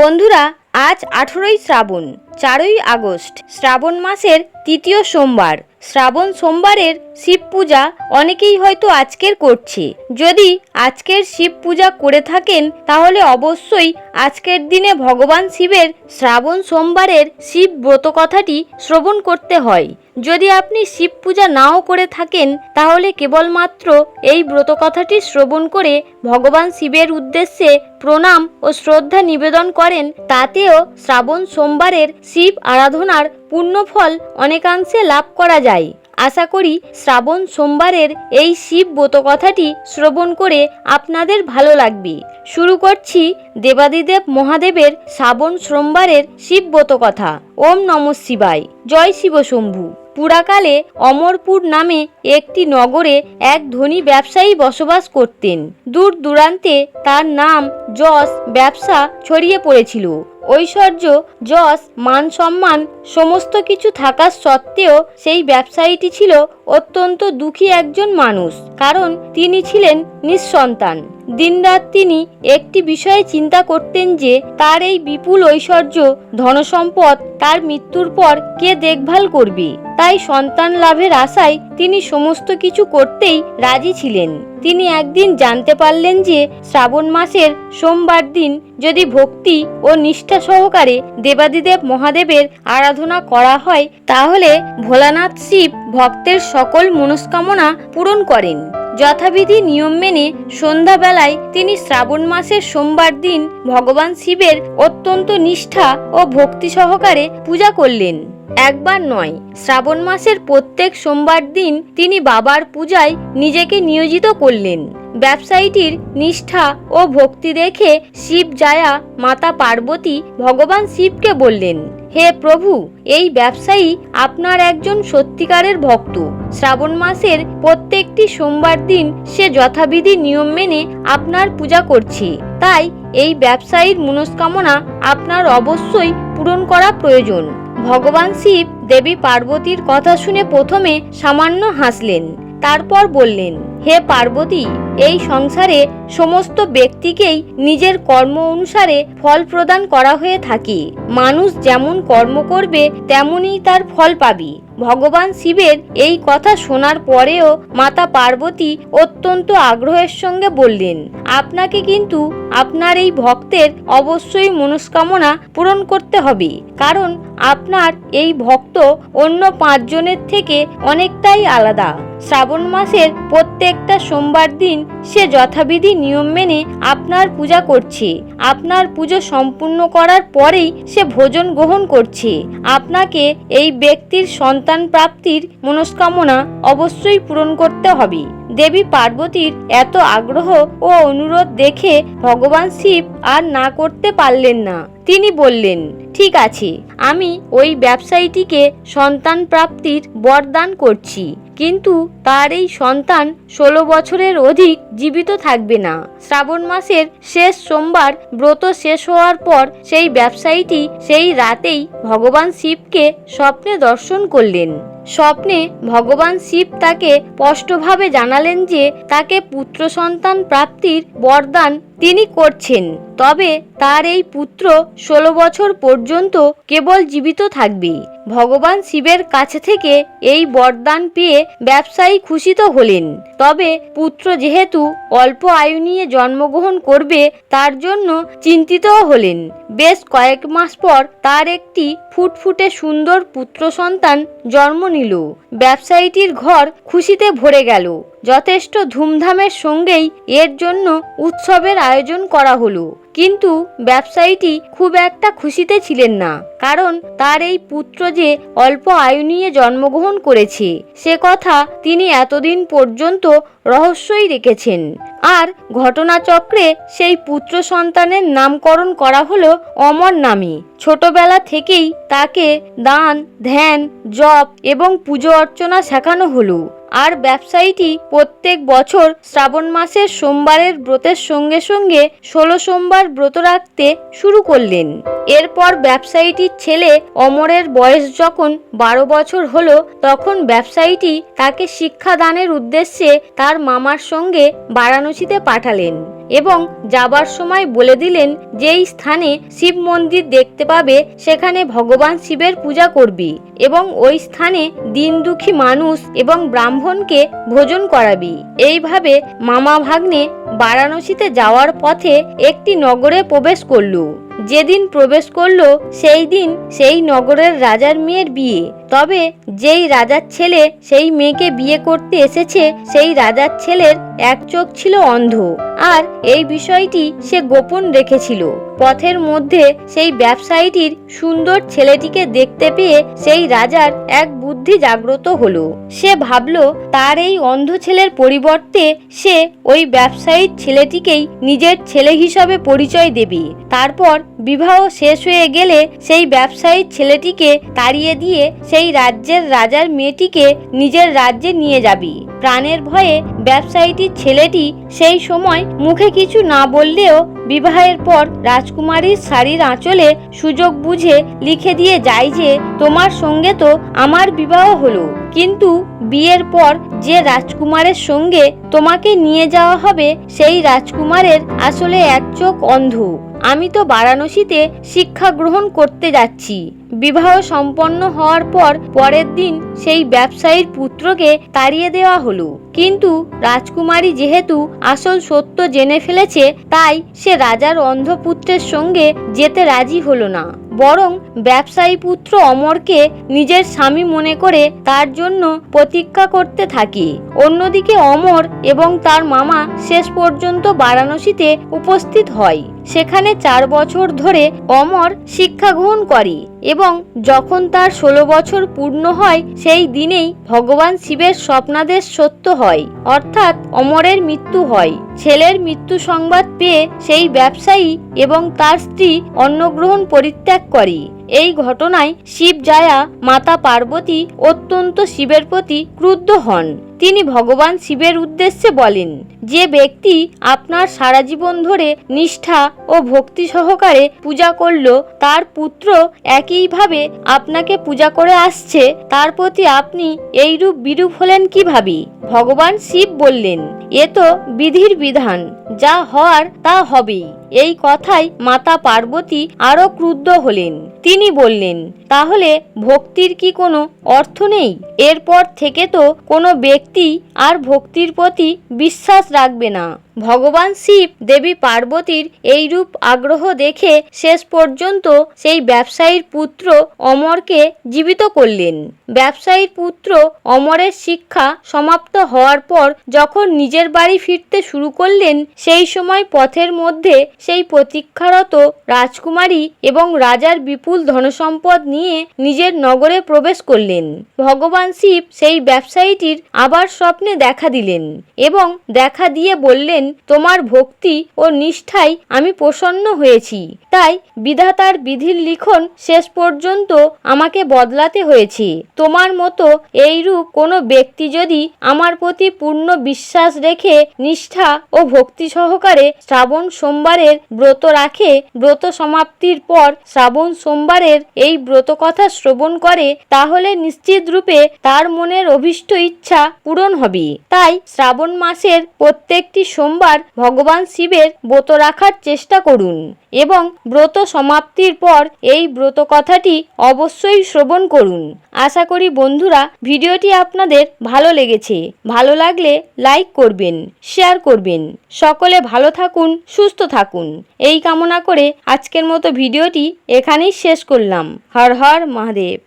বন্ধুরা আজ আঠেরোই শ্রাবণ চারই আগস্ট শ্রাবণ মাসের তৃতীয় সোমবার। শ্রাবণ সোমবারের শিব পূজা অনেকেই হয়তো আজকের করছে। যদি আজকের শিব পূজা করে থাকেন, তাহলে অবশ্যই আজকের দিনে ভগবান শিবের শ্রাবণ সোমবারের শিব ব্রত কথাটি শ্রবণ করতে হয়। যদি আপনি শিব পূজা নাও করে থাকেন, তাহলে কেবলমাত্র এই ব্রত কথাটি শ্রবণ করে ভগবান শিবের উদ্দেশ্যে প্রণাম ও শ্রদ্ধা নিবেদন করেন। তাতেও শ্রাবণ সোমবারের শিব আরাধনার পুণ্যফল অনেকাংশে লাভ করা যায়। আশা করি শ্রাবণ সোমবারের এই শিব ব্রত কথাটি শ্রবণ করে আপনাদের ভালো লাগবে। শুরু করছি দেবাদিদেব মহাদেবের শ্রাবণ সোমবারের শিব ব্রত কথা ওম নম শিবায়। জয় শিব শম্ভু। পুরাকালে অমরপুর নামে একটি নগরে এক ধনী ব্যবসায়ী বসবাস করতেন। দূর দূরান্তে তার নাম যশ ব্যবসা ছড়িয়ে পড়েছিল। ঐশ্বর্য, যশ, মান সম্মান সমস্ত কিছু থাকার সত্ত্বেও সেই ব্যবসায়ীটি ছিল অত্যন্ত দুঃখী একজন মানুষ। কারণ তিনি ছিলেন নিঃসন্তান। দিনরাত তিনি একটি বিষয়ে চিন্তা করতেন যে তার এই বিপুল ঐশ্বর্য, ধনসম্পদ, তার মৃত্যুর পর কে দেখভাল করবে? তাই সন্তান লাভের আশায় তিনি সমস্ত কিছু করতেই রাজি ছিলেন। তিনি একদিন জানতে পারলেন যে শ্রাবণ মাসের সোমবার দিন যদি ভক্তি ও নিষ্ঠা সহকারে দেবাদিদেব মহাদেবের আরাধনা করা হয়, তাহলে ভোলানাথ শিব ভক্তের সকল মনস্কামনা পূরণ করেন। যথাবিধি নিয়ম মেনে সন্ধ্যাবেলায় তিনি শ্রাবণ মাসের সোমবার দিন ভগবান শিবের অত্যন্ত নিষ্ঠা ও ভক্তি সহকারে পূজা করলেন। একবার নয়, শ্রাবণ মাসের প্রত্যেক সোমবার দিন তিনি বাবার পূজায় নিজেকে নিয়োজিত করলেন। ব্যবসায়ীটির নিষ্ঠা ও ভক্তি দেখে শিব জায়া মাতা পার্বতী ভগবান শিবকে বললেন হে প্রভু, এই ব্যবসায়ী আপনার একজন সত্যিকারের ভক্ত। শ্রাবণ মাসের প্রত্যেকটি সোমবার দিন সে যথাবিধি নিয়ম মেনে আপনার পূজা করছে। তাই এই ব্যবসায়ীর মনস্কামনা আপনার অবশ্যই পূরণ করা প্রয়োজন। ভগবান শিব দেবী পার্বতীর কথা শুনে প্রথমে সামান্য হাসলেন, তারপর বললেন হে পার্বতী, এই সংসারে সমস্ত ব্যক্তিকেই নিজের কর্ম অনুসারে ফল প্রদান করা হয়ে থাকে। মানুষ যেমন কর্ম করবে তেমনই তার ফল পাবি। ভগবান শিবের এই কথা শোনার পরেও মাতা পার্বতী অত্যন্ত আগ্রহের সঙ্গে বললেন, আপনাকে কিন্তু আপনার এই ভক্তের অবশ্যই মনস্কামনা পূরণ করতে হবে, কারণ আপনার এই ভক্ত অন্য পাঁচজনের থেকে অনেকটাই আলাদা। শ্রাবণ মাসের প্রত্যেকটা সোমবার দিন সে যথাবিধি নিয়ম মেনে আপনার পূজা করছে। আপনার পুজো সম্পূর্ণ করার পরেই সে ভোজন গ্রহণ করছে। আপনাকে এই ব্যক্তির সন্তান প্রাপ্তির মনস্কামনা অবশ্যই পূরণ করতে হবে। দেবী পার্বতীর এত আগ্রহ ও অনুরোধ দেখে ভগবান শিব আর না করতে পারলেন না। তিনি বললেন, ঠিক আছে, আমি ওই ব্যবসায়ীটিকে সন্তান প্রাপ্তির বরদান করছি, কিন্তু তার এই সন্তান ষোলো বছরের অধিক জীবিত থাকবে না। শ্রাবণ মাসের শেষ সোমবার ব্রত শেষ হওয়ার পর সেই ব্যবসায়ীটি সেই রাতেই ভগবান শিবকে স্বপ্নে দর্শন করলেন। স্বপ্নে ভগবান শিব তাকে স্পষ্টভাবে জানালেন যে তাকে পুত্র সন্তান প্রাপ্তির বরদান তিনি করছেন, তবে তার এই পুত্র ষোলো বছর পর্যন্ত কেবল জীবিত থাকবে। ভগবান শিবের কাছে থেকে এই বরদান পেয়ে ব্যবসায়ী খুশি তো হলেন। তবে পুত্র যেহেতু অল্প আয়ু নিয়ে জন্মগ্রহণ করবে, তার জন্য চিন্তিতও হলেন। বেশ কয়েক মাস পর তার একটি ফুটফুটে সুন্দর পুত্র সন্তান জন্ম নিল। ব্যবসায়ীটির ঘর খুশিতে ভরে গেল। যথেষ্ট ধুমধামের সঙ্গেই এর জন্য উৎসবের আয়োজন করা হলো। কিন্তু ব্যবসায়ীটি খুব একটা খুশিতে ছিলেন না, কারণ তার এই পুত্র যে অল্প আয়ু নিয়ে জন্মগ্রহণ করেছে, সে কথা তিনি এতদিন পর্যন্ত রহস্যই রেখেছেন। আর ঘটনাচক্রে সেই পুত্র সন্তানের নামকরণ করা হলো অমর নামে। ছোটবেলা থেকেই তাকে দান, ধ্যান, জপ এবং পুজো অর্চনা শেখানো হলো। আর ব্যবসায়ীটি প্রত্যেক বছর শ্রাবণ মাসের সোমবারের ব্রতের সঙ্গে সঙ্গে ষোলো সোমবার ব্রত রাখতে শুরু করলেন। এরপর ব্যবসায়ীটির ছেলে অমরের বয়স যখন বারো বছর হল, তখন ব্যবসায়ীটি তাকে শিক্ষাদানের উদ্দেশ্যে তার মামার সঙ্গে বারাণসীতে পাঠালেন। এবং যাবার সময় বলে দিলেন যেই স্থানে শিব মন্দির দেখতে পাবে, সেখানে ভগবান শিবের পূজা করবি এবং ওই স্থানে দিন দুঃখী মানুষ এবং ব্রাহ্মণকে ভোজন করাবি। এইভাবে মামা ভাগ্নে বারাণসীতে যাওয়ার পথে একটি নগরে প্রবেশ করল। যেদিন প্রবেশ করল, সেই দিন সেই নগরের রাজার মেয়ের বিয়ে। তবে যেই রাজার ছেলে সেই মেয়েকে বিয়ে করতে এসেছে, সেই রাজার ছেলের এক চোখ ছিল অন্ধ। আর এই বিষয়টি সে গোপন রেখেছিল। পথের মধ্যে সেই ব্যবসায়ীটির সুন্দর ছেলেটিকে দেখতে পেয়ে সেই রাজার এক বুদ্ধি জাগ্রত হলো। সে ভাবলো, তার এই অন্ধ ছেলের পরিবর্তে সে ওই ব্যবসায়ীর ছেলেটিকেই নিজের ছেলে হিসাবে পরিচয় দেবে। তারপর বিবাহ শেষ হয়ে গেলে সেই ব্যবসায়ীর ছেলেটিকে তাড়িয়ে দিয়ে সেই রাজ্যের রাজার মেয়েটিকে নিজের রাজ্যে নিয়ে যাবি। প্রাণের ভয়ে ব্যবসায়ীটির ছেলেটি সেই সময় মুখে কিছু না বললেও বিবাহের পর রাজকুমারীর শাড়ির আঁচলে সুযোগ বুঝে লিখে দিয়ে যায় যে, তোমার সঙ্গে তো আমার বিবাহ হলো। কিন্তু বিয়ের পর যে রাজকুমারের সঙ্গে তোমাকে নিয়ে যাওয়া হবে, সেই রাজকুমারের আসলে এক চোখ অন্ধ। আমি তো বারাণসীতে শিক্ষা গ্রহণ করতে যাচ্ছি। বিবাহ সম্পন্ন হওয়ার পর পরের দিন সেই ব্যবসায়ীর পুত্রকে তাড়িয়ে দেওয়া হলো। কিন্তু রাজকুমারী যেহেতু আসল সত্য জেনে ফেলেছে, তাই সে রাজার অন্ধপুত্রের সঙ্গে যেতে রাজি হলো না। বরং ব্যবসায়ী পুত্র অমরকে নিজের স্বামী মনে করে তার জন্য প্রতীক্ষা করতে থাকে। অন্যদিকে অমর এবং তার মামা শেষ পর্যন্ত বারাণসীতে উপস্থিত হয়। সেখানে চার বছর ধরে অমর শিক্ষা গ্রহণ করে এবং যখন তার ষোলো বছর পূর্ণ হয়, সেই দিনেই ভগবান শিবের স্বপ্নাদেশ সত্য হয়, অর্থাৎ অমরের মৃত্যু হয়। ছেলের মৃত্যু সংবাদ পেয়ে সেই ব্যবসায়ী এবং তার স্ত্রী অন্নগ্রহণ পরিত্যাগ করে। এই ঘটনায় শিব জায়া মাতা পার্বতী অত্যন্ত শিবের প্রতি ক্রুদ্ধ হন। তিনি ভগবান শিবের উদ্দেশ্যে বলেন, যে ব্যক্তি আপনার সারা জীবন ধরে নিষ্ঠা ও ভক্তি সহকারে পূজা করল, তার পুত্র একইভাবে আপনাকে পূজা করে আসছে, তার প্রতি আপনি এইরূপ বিরূপ হলেন কীভাবে? ভগবান শিব বললেন, এ তো বিধির বিধান, যা হওয়ার তা হবেই। এই কথায় মাতা পার্বতী আরও ক্রুদ্ধ হলেন। তিনি বললেন, তাহলে ভক্তির কি কোনো অর্থ নেই? এরপর থেকে তো কোনো ব্যক্তি আর ভক্তির প্রতি বিশ্বাস রাখবে না। ভগবান শিব দেবী পার্বতীর এইরূপ আগ্রহ দেখে শেষ পর্যন্ত সেই ব্যবসায়ীর পুত্র অমরকে জীবিত করলেন। ব্যবসায়ীর পুত্র অমরের শিক্ষা সমাপ্ত হওয়ার পর যখন নিজের বাড়ি ফিরতে শুরু করলেন, সেই সময় পথের মধ্যে সেই প্রতীক্ষারত রাজকুমারী এবং রাজার বিপুল ধনসম্পদ নিয়ে নিজের নগরে প্রবেশ করলেন। ভগবান শিব সেই ব্যবসায়ীটির আবার স্বপ্নে দেখা দিলেন এবং দেখা দিয়ে বললেন তোমার ভক্তি ও নিষ্ঠায় আমি প্রসন্ন হয়েছি। তাই বিধাতার বিধির লিখন শেষ পর্যন্ত আমাকে বদলাতে হয়েছে। তোমার মতো এইরূপ কোনো ব্যক্তি যদি আমার প্রতি পূর্ণ বিশ্বাস রেখে নিষ্ঠা ও ভক্তি সহকারে শ্রাবণ সোমবারের ব্রত রাখে, ব্রত সমাপ্তির পর শ্রাবণ সোমবারের এই ব্রত কথা শ্রবণ করে, তাহলে নিশ্চিত রূপে তার মনের অভীষ্ট ইচ্ছা পূরণ হবে। তাই শ্রাবণ মাসের প্রত্যেকটি সোমবার ভগবান শিবের ব্রত রাখার চেষ্টা করুন এবং ব্রত সমাপ্তির পর এই ব্রত কথাটি অবশ্যই শ্রবণ করুন। আশা করি বন্ধুরা, ভিডিওটি আপনাদের ভালো লেগেছে। ভালো লাগলে লাইক করবেন, শেয়ার করবেন। সকলে ভালো থাকুন, সুস্থ থাকুন। এই কামনা করে আজকের মতো ভিডিওটি এখানেই শেষ করলাম। হর হর মহাদেব।